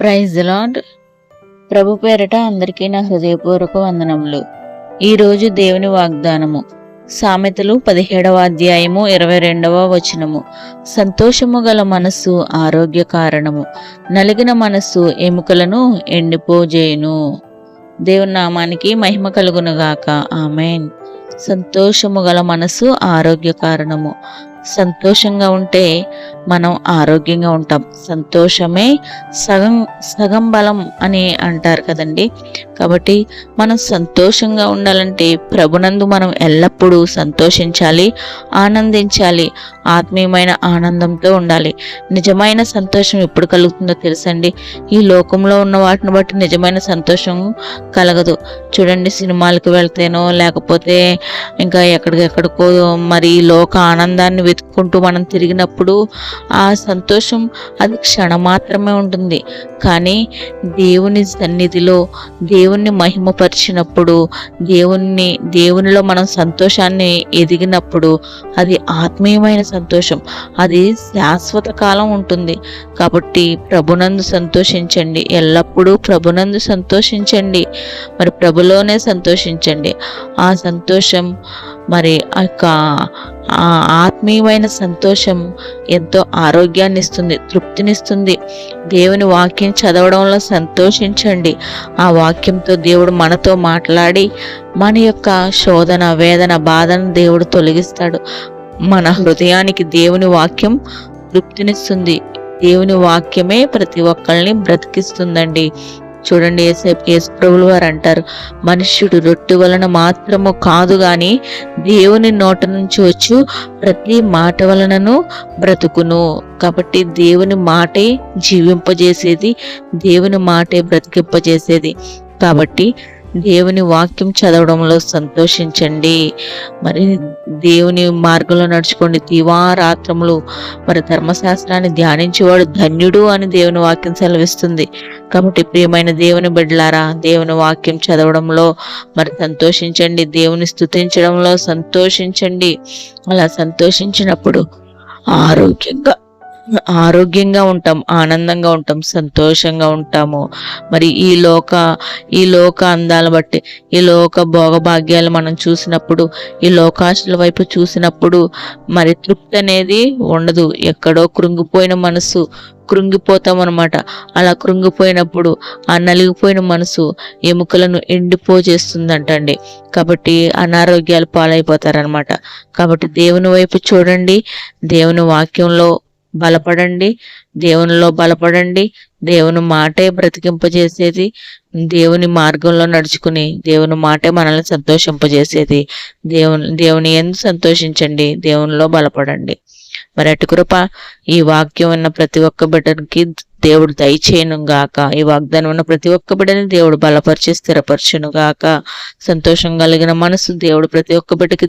Praise lord ప్రభు పేరట అందరికీ నా హృదయపూర్వక వందనములు. ఈరోజు దేవుని వాగ్దానము. సామెతలు పదిహేడవ అధ్యాయము ఇరవై రెండవ వచనము. సంతోషము గల మనస్సు ఆరోగ్య కారణము. నలిగిన మనస్సు ఎముకలను ఎండిపోజేయును. దేవుని నామానికి మహిమ కలుగునుగాక ఆమెన్. సంతోషము గల మనసు ఆరోగ్య కారణము. సంతోషంగా ఉంటే మనం ఆరోగ్యంగా ఉంటాం. సంతోషమే సగం సగం బలం అని అంటారు కదండి. కాబట్టి మనం సంతోషంగా ఉండాలంటే ప్రభునందు మనం ఎల్లప్పుడూ సంతోషించాలి ఆనందించాలి ఆత్మీయమైన ఆనందంతో ఉండాలి. నిజమైన సంతోషం ఎప్పుడు కలుగుతుందో తెలుసండి? ఈ లోకంలో ఉన్న వాటిని బట్టి నిజమైన సంతోషం కలగదు. చూడండి సినిమాలకు వెళ్తేనో లేకపోతే ఇంకా ఎక్కడికెక్కడికో మరి లోక ఆనందాన్ని వెతుక్కుంటూ మనం తిరిగినప్పుడు ఆ సంతోషం అది క్షణ మాత్రమే ఉంటుంది. కానీ దేవుని సన్నిధిలో దేవుణ్ణి మహిమపరిచినప్పుడు దేవుణ్ణి దేవునిలో మనం సంతోషాన్ని ఎదిగినప్పుడు అది ఆత్మీయమైన సంతోషం. అది శాశ్వత కాలం ఉంటుంది. కాబట్టి ప్రభునందు సంతోషించండి. ఎల్లప్పుడూ ప్రభునందు సంతోషించండి. మరి ప్రభులోనే సంతోషించండి. ఆ సంతోషం మరి ఆ యొక్క ఆత్మీయమైన సంతోషం ఎంతో ఆరోగ్యాన్ని ఇస్తుంది తృప్తినిస్తుంది దేవుని వాక్యం చదవడంలో సంతోషించండి. ఆ వాక్యంతో దేవుడు మనతో మాట్లాడి మన యొక్క శోధన వేదన బాధను దేవుడు తొలగిస్తాడు. మన హృదయానికి దేవుని వాక్యం తృప్తినిస్తుంది. దేవుని వాక్యమే ప్రతి ఒక్కరిని బ్రతికిస్తుందండి. చూడండి యేసు ప్రభులు వారు అంటారు మనుష్యుడు రొట్టె వలన మాత్రము కాదు గాని దేవుని నోట నుంచి వచ్చు ప్రతి మాట వలనను బ్రతుకును. కాబట్టి దేవుని మాటే జీవింపజేసేది దేవుని మాటే బ్రతికింపజేసేది. కాబట్టి దేవుని వాక్యం చదవడంలో సంతోషించండి. మరి దేవుని మార్గంలో నడుచుకోండి. దివారాత్రములు మరి ధర్మశాస్త్రాన్ని ధ్యానించేవాడు ధన్యుడు అని దేవుని వాక్యం సెలవిస్తుంది. కాబట్టి ప్రియమైన దేవుని బిడ్డలారా దేవుని వాక్యం చదవడంలో మరి సంతోషించండి. దేవుని స్థుతించడంలో సంతోషించండి. అలా సంతోషించినప్పుడు ఆరోగ్యంగా ఆరోగ్యంగా ఉంటాం ఆనందంగా ఉంటాం సంతోషంగా ఉంటాము. మరి ఈ లోక ఈ లోక అందాలు బట్టి ఈ లోక భోగభాగ్యాలు మనం చూసినప్పుడు ఈ లోకాశుల వైపు చూసినప్పుడు మరి తృప్తి అనేది ఉండదు. ఎక్కడో కృంగిపోయిన మనసు కృంగిపోతాం అనమాట అలా కృంగిపోయినప్పుడు ఆ నలిగిపోయిన మనసు ఎముకలను ఎండిపో చేస్తుందంటండి కాబట్టి అనారోగ్యాలు పాలైపోతారనమాట కాబట్టి దేవుని వైపు చూడండి. దేవుని వాక్యంలో బలపడండి. దేవునిలో బలపడండి. దేవుని మాటే బ్రతికింపజేసేది. దేవుని మార్గంలో నడుచుకుని దేవుని మాటే మనల్ని సంతోషింపజేసేది. దేవుని దేవుని ఎందు సంతోషించండి. దేవునిలో బలపడండి. మరి అటు కృప ఈ వాక్యం ఉన్న ప్రతి ఒక్క బిడ్డకి దేవుడు దయచేయను గాక ఈ వాగ్దానం ఉన్న ప్రతి ఒక్క బిడ్డని దేవుడు బలపరిచి స్థిరపరచును గాక సంతోషం కలిగిన మనసు దేవుడు ప్రతి ఒక్క బిడ్డకి